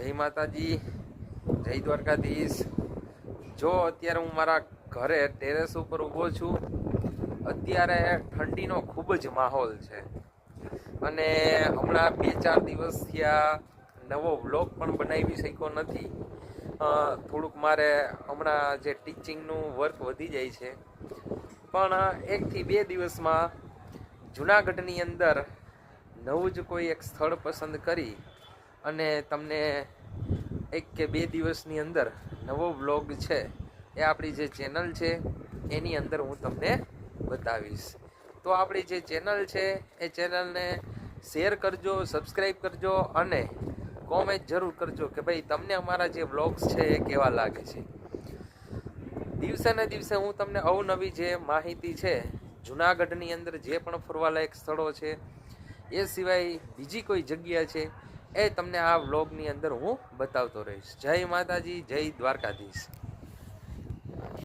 જય માતાજી, જય દ્વારકાધીશ. જો અત્યારે હું મારા ઘરે ટેરેસ ઉપર ઊભો છું, અત્યારે ઠંડીનો ખૂબ જ માહોલ છે. અને હમણાં બે ચાર દિવસ થયા નવો વ્લોગ પણ બનાવી શક્યો નથી. થોડુંક મારે હમણાં જે ટીચિંગનું વર્ક વધી જાય છે. પણ એકથી બે દિવસમાં જુનાગઢની અંદર નવું જ કોઈ એક સ્થળ પસંદ કરી અને તમને એક કે બે દિવસની અંદર નવો વ્લોગ છે એ આપણી જે ચેનલ છે, એની અંદર હું તમને બતાવીશ. તો આપણી જે ચેનલ છે, એ ચેનલને શેર કરજો સબસ્ક્રાઈબ કરજો અને કોમેન્ટ જરૂર કરજો કે ભાઈ તમને અમારા જે વ્લોગ્સ છે એ કેવા લાગે છે. દિવસે ને દિવસે હું તમને અવનવી જે માહિતી છે, જુનાગઢની અંદર જે પણ ફરવાલાયક સ્થળો છે, એ સિવાય બીજી કોઈ જગ્યા છે એ તમને આ વ્લોગની અંદર હું બતાવતો રહીશ. જય માતાજી જય દ્વારકાધીશ.